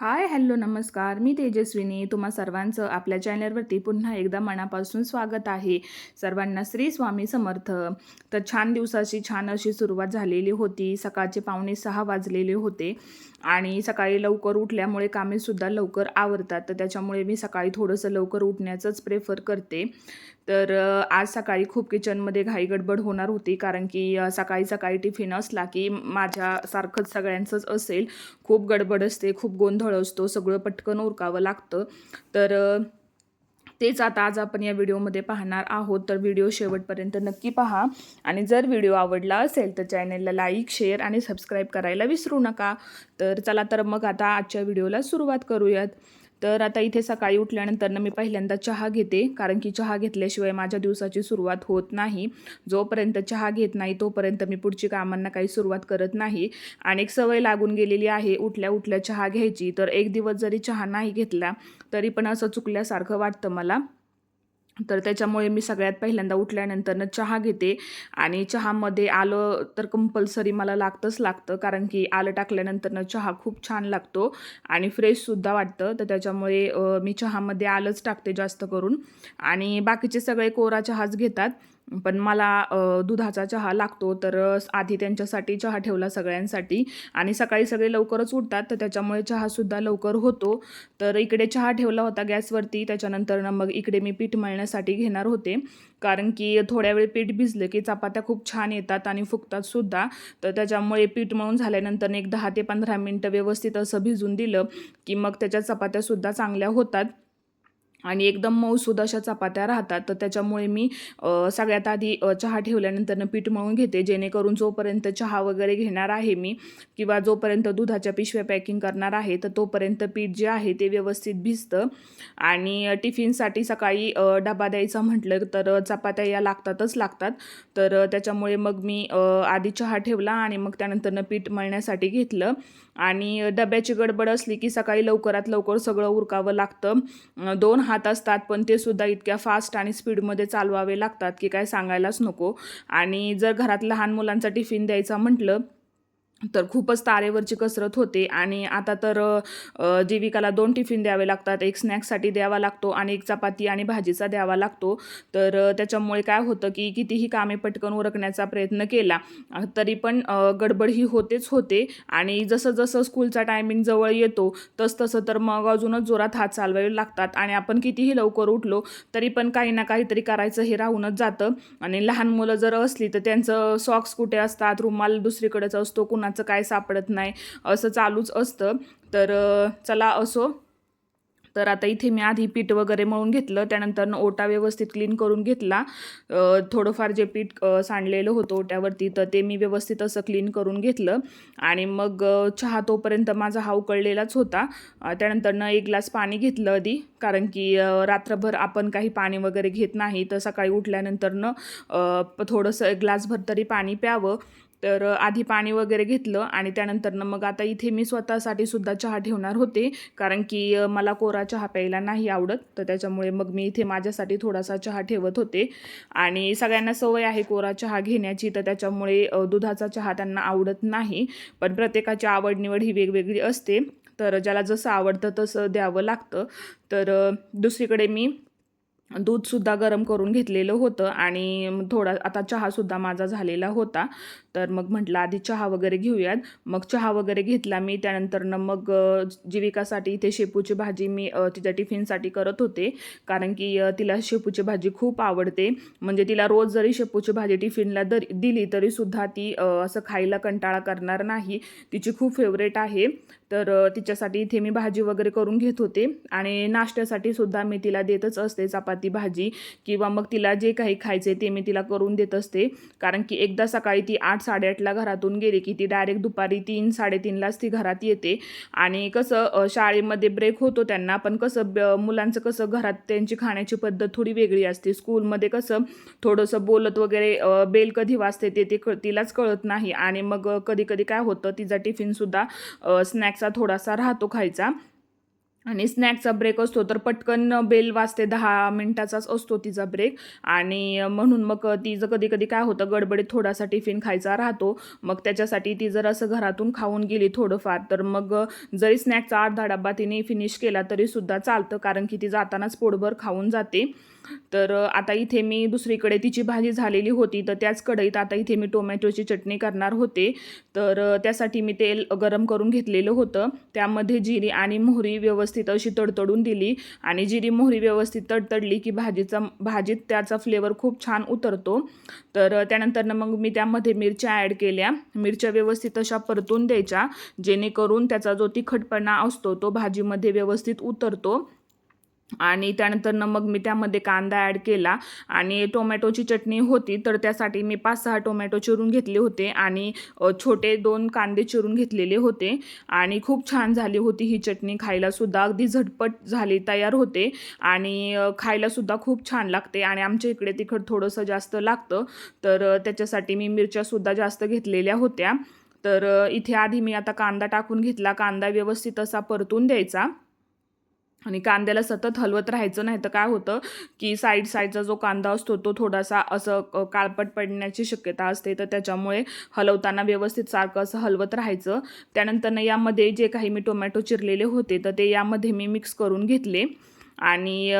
Hi hello नमस्कार. मी तेजस्विनी. तुम्हा सर्वांचं आपल्या चॅनलवरती पुन्हा एकदा मनापासून स्वागत आहे. सर्वांना श्री स्वामी समर्थ. तर छान दिवसाची छान अशी सुरुवात झालेली होती. सकाळचे पावणे सहा वाजलेले होते आणि सकाळी लवकर उठल्यामुळे कामेसुद्धा लवकर आवरतात. तर त्याच्यामुळे मी सकाळी थोडंसं लवकर उठण्याचंच प्रेफर करते. तर आज सकाळी खूप किचनमध्ये घाई गडबड होणार होती कारण की सकाळी सकाळी टिफिन असला की माझ्यासारखंच सगळ्यांचंच असेल. खूप गडबड असते खूप गोंधळ असतो सगळं पटकन उरकावं लागतं. तर तेच आता आज आपण या व्हिडिओमध्ये पाहणार आहोत. तर व्हिडिओ शेवटपर्यंत नक्की पहा आणि जर व्हिडिओ आवडला असेल तर चॅनलला लाईक शेअर आणि सबस्क्राईब करायला विसरू नका. तर चला तर मग आता आजच्या व्हिडिओला सुरुवात करूयात. तर आता इथे सकाळी उठल्यानंतर मी पहिल्यांदा चहा घेते कारण की चहा घेतल्याशिवाय माझ्या दिवसाची सुरुवात होत नाही. जोपर्यंत चहा घेत नाही तोपर्यंत मी पुढची कामांना काही सुरुवात करत नाही. आणि एक सवय लागून गेलेली आहे उठल्या उठल्या चहा घ्यायची. तर एक दिवस जरी चहा नाही घेतला तरी पण असं चुकल्यासारखं वाटतं मला. तर त्याच्यामुळे मी सगळ्यात पहिल्यांदा उठल्यानंतरनं चहा घेते. आणि चहामध्ये आलं तर कंपल्सरी मला लागतंच लागतं कारण की आलं टाकल्यानंतरनं चहा खूप छान लागतो आणि फ्रेशसुद्धा वाटतं. तर त्याच्यामुळे मी चहामध्ये आलंच टाकते जास्त करून. आणि बाकीचे सगळे कोरा चहाच घेतात. पण मला दुधाचा चहा लागतो तर आधी त्यांच्यासाठी चहा ठेवला सगळ्यांसाठी आणि सकाळी सगळे लवकरच उठतात तर त्याच्यामुळे चहासुद्धा लवकर होतो. तर इकडे चहा ठेवला होता गॅसवरती त्याच्यानंतर मग इकडे मी पीठ मळण्यासाठी घेणार होते. कारण की थोड्या वेळ पीठ भिजलं की चपात्या खूप छान येतात आणि फुगतात सुद्धा. तर त्याच्यामुळे पीठ मळून झाल्यानंतर एक दहा ते पंधरा मिनटं व्यवस्थित असं भिजून दिलं की मग त्याच्या चपात्यासुद्धा चांगल्या होतात. आणि एकदम मऊसूद अशा चपात्या राहतात. तर त्याच्यामुळे मी सगळ्यात आधी चहा ठेवल्यानंतरनं पीठ मळून घेते. जेणेकरून जोपर्यंत चहा वगैरे घेणार आहे मी किंवा जोपर्यंत दुधाच्या पिशव्या पॅकिंग करणार आहे तर तोपर्यंत पीठ जे आहे ते व्यवस्थित भिजतं. आणि टिफिनसाठी सकाळी डबा द्यायचा म्हटलं तर चपात्या या लागतातच लागतात. तर त्याच्यामुळे मग मी आधी चहा ठेवला आणि मग त्यानंतरनं पीठ मळण्यासाठी घेतलं. आणि डब्याची गडबड असली की सकाळी लवकरात लवकर सगळं उरकावं लागतं. दोन हात असतात पण ते सुद्धा इतक्या फास्ट आणि स्पीडमध्ये चालवावे लागतात की काय सांगायलाच नको. आणि जर घरात लहान मुलांचा टिफिन द्यायचा म्हटलं तर खूपच तारेवरची कसरत होते आणि आता तर जीविकाला दोन टिफिन द्यावे लागतात. एक स्नॅक्ससाठी द्यावा लागतो आणि एक चपाती आणि भाजीचा द्यावा लागतो. तर त्याच्यामुळे काय होतं की कितीही कामे पटकन उरकण्याचा प्रयत्न केला तरी पण गडबड ही होतेच होते. आणि जसं जसं स्कूलचा टायमिंग जवळ येतो तस तसं तर मग अजूनच जोरात हात चालवावे लागतात. आणि आपण कितीही लवकर उठलो तरी पण काही ना काहीतरी करायचं हे राहूनच जातं. आणि लहान मुलं जर असली तर त्यांचं सॉक्स कुठे असतात? रुमाल दुसरीकडेच असतो कोणाचं काय सापडत नाही असं चालूच असतं. तर चला असो. तर आता इथे मी आधी पीठ वगैरे मळून घेतलं त्यानंतर ओटा व्यवस्थित क्लीन करून घेतला. थोडंफार जे पीठ सांडलेलं होतं ओट्यावरती तर ते मी व्यवस्थित असं क्लीन करून घेतलं. आणि मग चहा तोपर्यंत माझा हा उकळलेलाच होता. त्यानंतरनं एक ग्लास पाणी घेतलं आधी कारण की रात्रभर आपण काही पाणी वगैरे घेत नाही तर सकाळी उठल्यानंतरनं थोडंसं एक ग्लासभर तरी पाणी प्यावं. तर आधी पाणी वगैरे घेतलं आणि त्यानंतरनं मग आता इथे मी स्वतःसाठी सुद्धा चहा ठेवणार होते. कारण की मला कोरा चहा प्यायला नाही आवडत. तर त्याच्यामुळे मग मी इथे माझ्यासाठी थोडासा चहा ठेवत होते. आणि सगळ्यांना सवय आहे कोरा चहा घेण्याची. तर त्याच्यामुळे दुधाचा चहा त्यांना आवडत नाही. पण प्रत्येकाची आवड निवड ही वेगवेगळी असते. तर ज्याला जसं आवडतं तसं द्यावं लागतं. तर दुसरीकडे मी दूधसुद्धा गरम करून घेतलेलं होतं आणि थोडा आता चहासुद्धा माझा झालेला होता. तर मग म्हटलं आधी चहा वगैरे घेऊयात. मग चहा वगैरे घेतला मी. त्यानंतरनं मग जीविकासाठी इथे शेपूची भाजी मी तिच्या टिफिनसाठी करत होते. कारण की तिला शेपूची भाजी खूप आवडते. म्हणजे तिला रोज जरी शेपूची भाजी टिफिनला दर दिली तरीसुद्धा ती असं खायला कंटाळा करणार नाही. तिची खूप फेवरेट आहे. तर तिच्यासाठी इथे मी भाजी वगैरे करून घेत होते. आणि नाश्त्यासाठी सुद्धा मी तिला देतच असते. चपाती ती भाजी किंवा मग तिला जे काही खायचे ते मी तिला करून देत असते. कारण की एकदा सकाळी ती आठ साडेआठला घरातून गेली की ती डायरेक्ट दुपारी तीन साडेतीनलाच ती घरात येते. आणि कसं शाळेमध्ये ब्रेक होतो त्यांना पण कसं ब- मुलांचं कसं घरात त्यांची खाण्याची पद्धत थोडी वेगळी असते. स्कूलमध्ये कसं थोडंसं बोलत वगैरे बेल कधी वाजते ते ते कळ तिलाच कळत नाही. आणि मग कधी कधी काय होतं तिचा टिफिनसुद्धा स्नॅक्सचा थोडासा राहतो खायचा. आणि स्नॅकचा ब्रेक असतो तर पटकन बेल वाजते दहा मिनटाचाच असतो तिचा ब्रेक. आणि म्हणून मग तिचं कधी कधी काय होतं गडबडीत थोडासा टिफिन खायचा राहतो मग त्याच्यासाठी ती जर असं घरातून खाऊन गेली थोडंफार तर मग जरी स्नॅकचा अर्धा डब्बा तिने फिनिश केला तरीसुद्धा चालतं कारण की ती जातानाच पोटभर खाऊन जाते. तर आता इथे मी दुसरीकडे तिची भाजी झालेली होती तर त्याच कढईत आता इथे मी टोमॅटोची चटणी करणार होते. तर त्यासाठी मी तेल गरम करून घेतलेलं होतं. त्यामध्ये जिरी आणि मोहरी व्यवस्थित अशी तडतडून दिली आणि जिरी मोहरी व्यवस्थित तडतडली की भाजीचा भाजीत त्याचा फ्लेवर खूप छान उतरतो. तर त्यानंतर मग मी त्यामध्ये मिरच्या ॲड केल्या. मिरच्या व्यवस्थित अशा परतून द्यायच्या जेणेकरून त्याचा जो तिखटपणा असतो तो भाजीमध्ये व्यवस्थित उतरतो. आणि त्यानंतरनं मग मी त्यामध्ये कांदा ॲड केला आणि टोमॅटोची चटणी होती तर त्यासाठी मी पाच सहा टोमॅटो चिरून घेतले होते आणि छोटे दोन कांदे चिरून घेतलेले होते आणि खूप छान झाली होती ही चटणी खायलासुद्धा अगदी झटपट झाली तयार होते आणि खायलासुद्धा खूप छान लागते आणि आमच्या इकडे तिखट थोडंसं जास्त लागतं. तर त्याच्यासाठी मी मिरच्यासुद्धा जास्त घेतलेल्या होत्या. तर इथे आधी मी आता कांदा टाकून घेतला. कांदा व्यवस्थित असा परतून द्यायचा. आणि कांद्याला सतत हलवत राहायचं नाही तर काय होतं की साईड साईडचा जो कांदा असतो तो थोडासा असं काळपट पडण्याची शक्यता असते. तर त्याच्यामुळे हलवताना व्यवस्थित सारखं असं हलवत राहायचं. त्यानंतर यामध्ये जे काही मी टोमॅटो चिरलेले होते तर ते यामध्ये मी मिक्स करून घेतले. आणि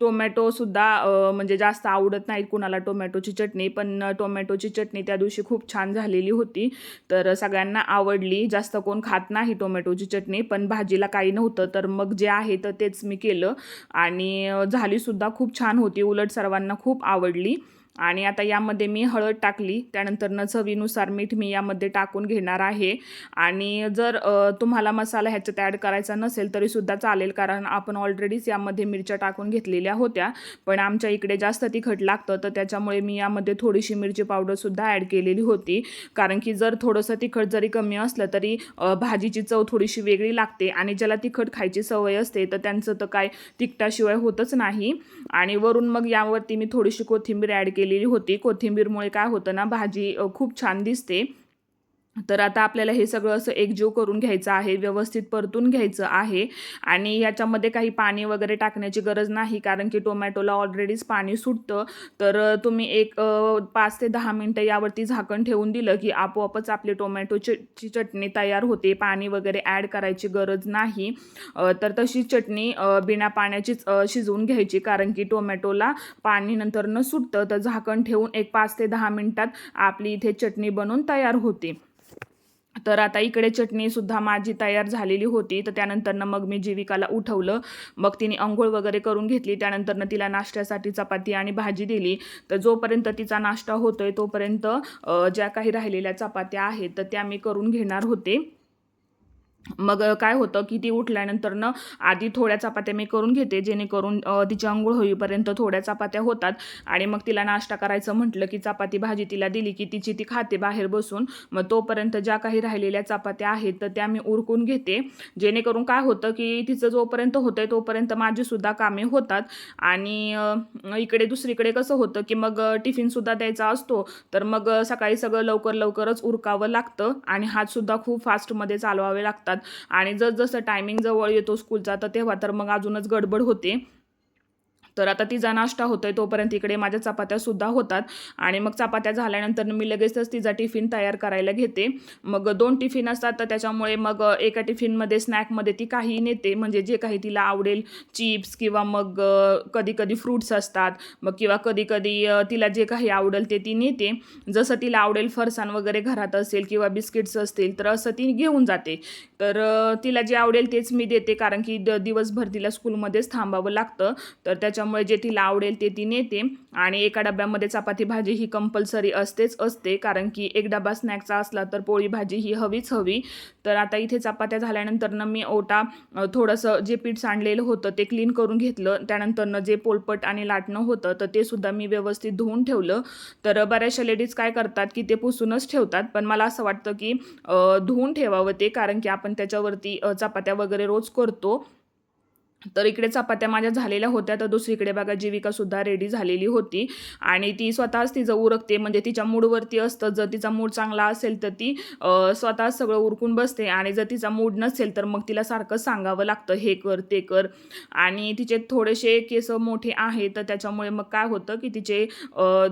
टोमॅटोसुद्धा म्हणजे जास्त आवडत नाहीत कुणाला टोमॅटोची चटणी पण टोमॅटोची चटणी त्या दिवशी खूप छान झालेली होती. तर सगळ्यांना आवडली. जास्त कोण खात नाही टोमॅटोची चटणी पण भाजीला काही नव्हतं तर मग जे आहे तर तेच मी केलं. आणि झालीसुद्धा खूप छान होती. उलट सर्वांना खूप आवडली. आणि आता यामध्ये मी हळद टाकली. त्यानंतरनं चवीनुसार मीठ मी यामध्ये टाकून घेणार आहे. आणि जर तुम्हाला मसाला ह्याच्यात ॲड करायचा नसेल तरीसुद्धा चालेल कारण आपण ऑलरेडीच यामध्ये मिरच्या टाकून घेतलेल्या होत्या. पण आमच्या इकडे जास्त तिखट लागतं तर त्याच्यामुळे मी यामध्ये थोडीशी मिरची पावडरसुद्धा ॲड केलेली होती. कारण की जर थोडंसं तिखट जरी कमी असलं तरी भाजीची चव थोडीशी वेगळी लागते. आणि ज्याला तिखट खायची सवय असते तर त्यांचं तर काय तिखटाशिवाय होतच नाही. आणि वरून मग यावरती मी थोडीशी कोथिंबीर ॲड केली. केलेली होती. कोथिंबीरमुळे काय होतं ना भाजी खूप छान दिसते. तर आता आपल्याला हे सगळं असं एकजीव करून घ्यायचं आहे व्यवस्थित परतून घ्यायचं आहे आणि याच्यामध्ये काही पाणी वगैरे टाकण्याची गरज नाही कारण की टोमॅटोला ऑलरेडीच पाणी सुटतं. तर तुम्ही एक पाच ते दहा मिनटं यावरती झाकण ठेवून दिलं की आपोआपच आपली टोमॅटोची चटणी तयार होते. पाणी वगैरे ॲड करायची गरज नाही. तर तशी चटणी बिना पाण्याचीच शिजवून घ्यायची कारण की टोमॅटोला पाणी नंतर न सुटतं. तर झाकण ठेवून एक पाच ते दहा मिनटात आपली इथे चटणी बनवून तयार होते. तर आता इकडे चटणीसुद्धा माझी तयार झालेली होती. तर त्यानंतरनं मग मी जीविकाला उठवलं. मग तिने अंघोळ वगैरे करून घेतली. त्यानंतरनं तिला नाश्त्यासाठी चपाती आणि भाजी दिली. तर जोपर्यंत तिचा नाश्ता होतोय तोपर्यंत ज्या काही राहिलेल्या चपात्या आहेत तर त्या मी करून घेणार होते. मग काय होतं की ती उठल्यानंतर न आधी थोड्या चपात्या मी करून घेते जेणेकरून तिची अंघोळ होईपर्यंत थोड्या चपात्या होतात. आणि मग तिला नाश्ता करायचं म्हटलं की चपाती भाजी तिला दिली की तिची ती खाते बाहेर बसून. मग तोपर्यंत ज्या काही राहिलेल्या चपात्या आहेत तर त्या मी उरकून घेते. जेणेकरून काय होतं की तिचं जोपर्यंत होतं आहे तोपर्यंत माझीसुद्धा कामे होतात. आणि इकडे दुसरीकडे कसं होतं की मग टिफिनसुद्धा द्यायचा असतो. तर मग सकाळी सगळं लवकर लवकरच उरकावं लागतं. आणि हातसुद्धा खूप फास्टमध्ये चालवावे लागतात. आणि जसजसं टायमिंग जवळ येतो स्कूलचा तर तेव्हा तर मग अजूनच गडबड होते. तर आता तिचा नाश्ता होतोय तोपर्यंत इकडे माझ्या चपात्या सुद्धा होतात. आणि मग चपात्या झाल्यानंतर मी लगेचच तिचा टिफिन तयार करायला घेते. मग दोन टिफिन असतात तर त्याच्यामुळे मग एका टिफिनमध्ये स्नॅकमध्ये ती काही नेते. म्हणजे जे काही तिला आवडेल चिप्स किंवा मग कधी कधी फ्रूट्स असतात. मग किंवा कधी कधी तिला जे काही आवडेल ते ती नेते. जसं तिला आवडेल फरसाण वगैरे घरात असेल किंवा बिस्किट्स असतील तर असं ती घेऊन जाते. तर तिला जे आवडेल तेच मी देते कारण की द दिवसभर तिला स्कूलमध्येच थांबावं लागतं. तर त्याच्या त्याच्यामुळे जे तिला आवडेल ते ती नेते. आणि एका डब्यामध्ये चपाती भाजी ही कंपल्सरी असतेच असते. कारण की एक डबा स्नॅकचा असला तर पोळी भाजी ही हवीच हवी. तर आता इथे चपात्या झाल्यानंतरनं मी ओटा थोडंसं जे पीठ सांडलेलं होतं ते क्लीन करून घेतलं. त्यानंतरनं जे पोलपट आणि लाटणं होतं तर ते सुद्धा मी व्यवस्थित धुवून ठेवलं. तर बऱ्याचशा लेडीज काय करतात की ते पुसूनच ठेवतात. पण मला असं वाटतं की धुवून ठेवावं ते. कारण की आपण त्याच्यावरती चपात्या वगैरे रोज करतो. तर इकडे चपात्या माझ्या झालेल्या होत्या तर दुसरीकडे बघा जीविकासुद्धा रेडी झालेली होती. आणि ती स्वतःच तिचं उरकते म्हणजे तिच्या मूडवरती असतं. जर तिचा मूड चांगला असेल तर ती स्वतःच सगळं उरकून बसते. आणि जर तिचा मूड नसेल तर मग तिला सारखं सांगावं लागतं हे कर ते कर. आणि तिचे थोडेसे केस मोठे आहेत तर त्याच्यामुळे मग काय होतं की तिचे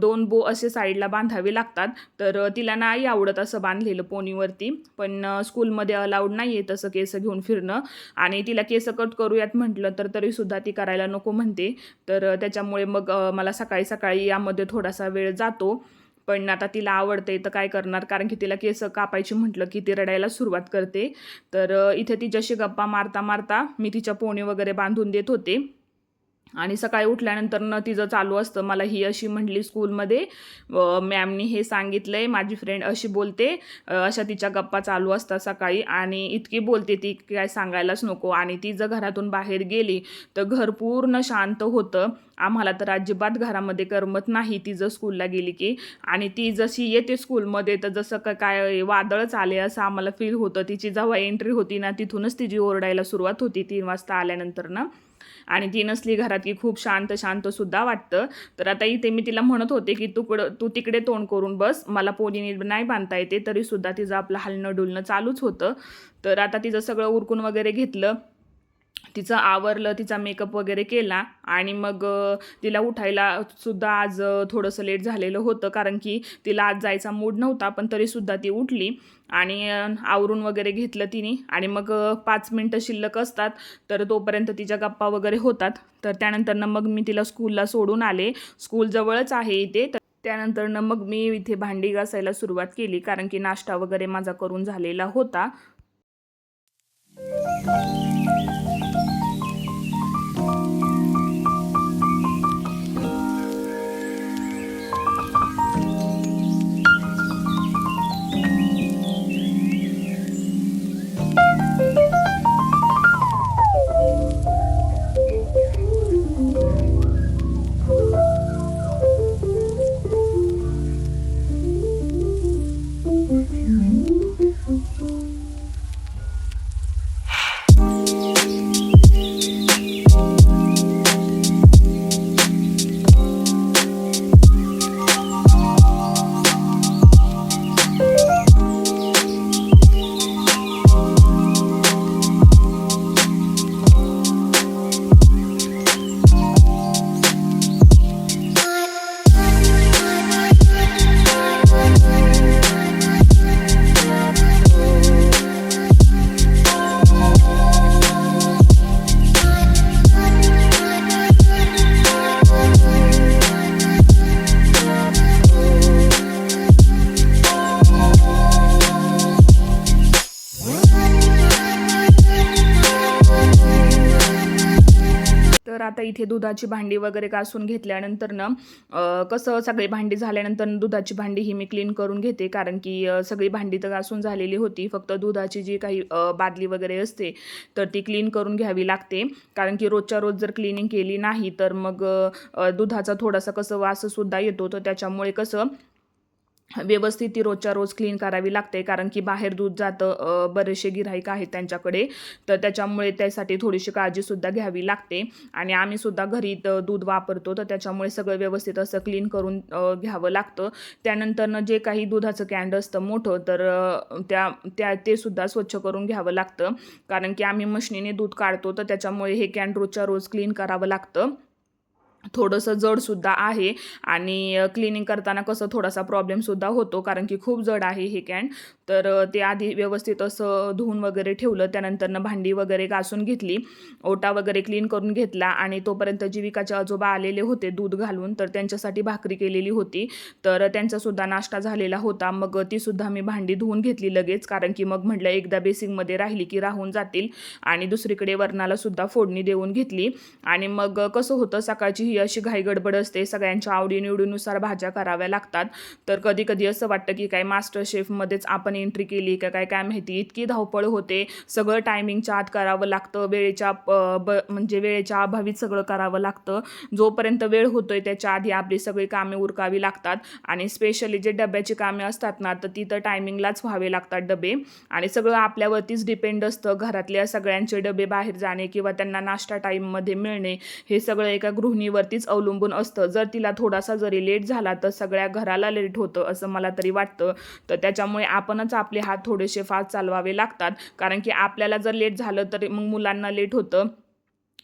दोन बो असे साईडला बांधावे लागतात. तर तिला नाही आवडत असं बांधलेलं पोनीवरती. पण स्कूलमध्ये अलाउड नाही आहे तसं केस घेऊन फिरणं. आणि तिला केस कट करूयात म्हटलं म्हटलं तर तरीसुद्धा ती करायला नको म्हणते. तर त्याच्यामुळे मग मला सकाळी सकाळी यामध्ये थोडासा वेळ जातो. पण आता तिला आवडते तर काय करणार? कारण की तिला केस कापायची म्हटलं की ती रडायला सुरुवात करते. तर इथे इथे तिच्याशी गप्पा मारता मारता मी तिच्या पोणी वगैरे बांधून देत होते. आणि सकाळी उठल्यानंतर न तिचं चालू असतं. मला ही अशी म्हटली स्कूलमध्ये मॅमनी हे सांगितलं आहे माझी फ्रेंड अशी बोलते अशा तिच्या गप्पा चालू असतात सकाळी आणि इतकी बोलते ती काय सांगायलाच नको. आणि ती जर घरातून बाहेर गेली तर घर पूर्ण शांत होतं. आम्हाला तर अजिबात घरामध्ये करमत नाही ती जर स्कूलला गेली की. आणि ती जशी येते स्कूलमध्ये तर जसं का काय वादळच आले असं आम्हाला फील होतं. तिची जेव्हा एंट्री होती ना तिथूनच तिची ओरडायला सुरुवात होती तीन वाजता आल्यानंतर ना. आणि ती नसली घरात की खूप शांत शांत सुद्धा वाटतं. तर आता इथे मी तिला म्हणत होते की तुकडं तू तिकडे तोंड करून बस. मला पोलीने नाही बांधता येते तरीसुद्धा तिचं आपलं हलणं डुलणं चालूच होतं. तर आता तिचं सगळं उरकून वगैरे घेतलं. तिचं आवरलं तिचा मेकअप वगैरे केला आणि मग तिला उठायला सुद्धा आज थोडंसं लेट झालेलं होतं. कारण की तिला आज जायचा मूड नव्हता पण तरीसुद्धा ती उठली. आणि आवरून वगैरे घेतलं तिने. आणि मग पाच मिनटं शिल्लक असतात तर तोपर्यंत तिच्या गप्पा वगैरे होतात. तर त्यानंतरनं मग मी तिला स्कूलला सोडून आले. स्कूल जवळच आहे इथे. तर त्यानंतरनं मग मी इथे भांडी घासायला सुरुवात केली कारण की नाश्ता वगैरे माझा करून झालेला होता. तर आता इथे दुधाची भांडी वगैरे घासून घेतल्यानंतर न कसं सगळी भांडी झाल्यानंतर दुधाची भांडी ही मी क्लीन करून घेते. कारण की सगळी भांडी तर घासून झालेली होती. फक्त दुधाची जी काही बादली वगैरे असते तर ती क्लीन करून घ्यावी लागते. कारण की रोजच्या रोज जर क्लिनिंग केली नाही तर मग दुधाचा थोडासा कसं वाससुद्धा येतो. तर त्याच्यामुळे कसं व्यवस्थित ती रोजच्या रोज क्लीन करावी लागते. कारण की बाहेर दूध जातं बरेचसे गिराईक आहेत त्यांच्याकडे. तर त्याच्यामुळे त्यासाठी थोडीशी काळजीसुद्धा घ्यावी लागते. आणि आम्हीसुद्धा घरी दूध वापरतो. तर त्याच्यामुळे सगळं व्यवस्थित असं क्लीन करून घ्यावं लागतं. त्यानंतरनं जे काही दुधाचं कॅन्ड असतं मोठं तर त्या त्या ते सुद्धा स्वच्छ करून घ्यावं लागतं. कारण की आम्ही मशनीने दूध काढतो तर त्याच्यामुळे हे कॅन रोजच्या रोज क्लीन करावं लागतं. थोडंसं जडसुद्धा आहे आणि क्लिनिंग करताना कसं थोडासा प्रॉब्लेमसुद्धा होतो कारण की खूप जड आहे हे कॅन तर ते आधी व्यवस्थित असं धुवून वगैरे ठेवलं त्यानंतरनं भांडी वगैरे घासून घेतली ओटा वगैरे क्लीन करून घेतला आणि तोपर्यंत जीविकाचे आजोबा आलेले होते दूध घालून तर त्यांच्यासाठी भाकरी केलेली होती. तर त्यांचासुद्धा नाश्ता झालेला होता मग तीसुद्धा मी भांडी धुवून घेतली लगेच कारण की मग म्हटलं एकदा बेसिंगमध्ये राहिली की राहून जातील आणि दुसरीकडे वरणालासुद्धा फोडणी देऊन घेतली. आणि मग कसं होतं सकाळची ही कधी अशी घाईगडबड असते सगळ्यांच्या आवडीनिवडीनुसार भाज्या कराव्या लागतात. तर कधी कधी असं वाटतं की काय मास्टर शेफमध्येच आपण एंट्री केली का काय काय माहिती इतकी धावपळ होते. सगळं टायमिंगच्या आत करावं लागतं वेळेच्या ब म्हणजे वेळेच्या अभावीत सगळं करावं लागतं. जोपर्यंत वेळ होतोय त्याच्या आधी आपली सगळी कामे उरकावी लागतात. आणि स्पेशली जे डब्याची कामे असतात ना तर ती तर टायमिंगलाच व्हावे लागतात डबे. आणि सगळं आपल्यावरतीच डिपेंड असतं घरातल्या सगळ्यांचे डबे बाहेर जाणे किंवा त्यांना नाश्ता टाईममध्ये मिळणे हे सगळं एका गृहिणीवर गृहिणीवरतीच अवलंबून असतं. जर तिला थोडासा जरी लेट झाला तर सगळ्या घराला लेट होतं असं मला तरी वाटतं. तर त्याच्यामुळे आपणच आपले हात थोडेसे फास्ट चालवावे लागतात. कारण की आपल्याला जर लेट झालं तर मग मुलांना लेट होतं.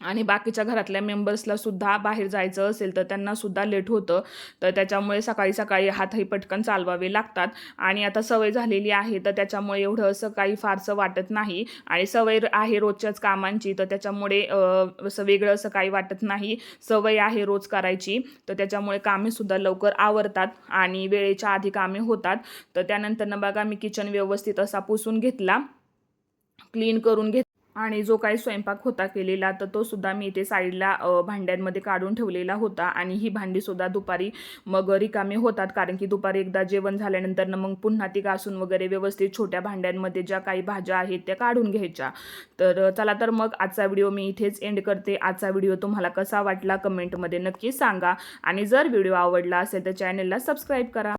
आणि बाकीच्या घरातल्या मेंबर्सला सुद्धा बाहेर जायचं असेल तर त्यांना सुद्धा लेट होतं. तर त्याच्यामुळे सकाळी सकाळी हातही पटकन चालवावे लागतात. आणि आता सवय झालेली आहे तर त्याच्यामुळे एवढं असं काही फारसं वाटत नाही. आणि सवय आहे रोजच्याच कामांची तर त्याच्यामुळे असं वेगळं असं काही वाटत नाही. सवय आहे रोज करायची तर त्याच्यामुळे कामेसुद्धा लवकर आवरतात आणि वेळेच्या आधी कामे होतात. तर त्यानंतर बघा मी किचन व्यवस्थित असा पुसून घेतला. क्लीन करून घेत आणि जो काही स्वयंपाक होता केलेला तर तो सुद्धा मी इथे साईडला भांड्यांमध्ये काढून ठेवलेला होता. आणि ही भांडी सुद्धा दुपारी मग रिकामी होतात कारण की दुपारी एकदा जेवण झाल्यानंतर मग पुन्हा ती घासून वगैरे व्यवस्थित छोट्या भांड्यांमध्ये ज्या काही भाज्या आहेत त्या काढून घ्यायच्या. तर चला तर मग आजचा व्हिडिओ मी इथेच एंड करते. आजचा व्हिडिओ तुम्हाला कसा वाटला कमेंटमध्ये नक्की सांगा. आणि जर व्हिडिओ आवडला असेल तर चॅनलला सबस्क्राईब करा.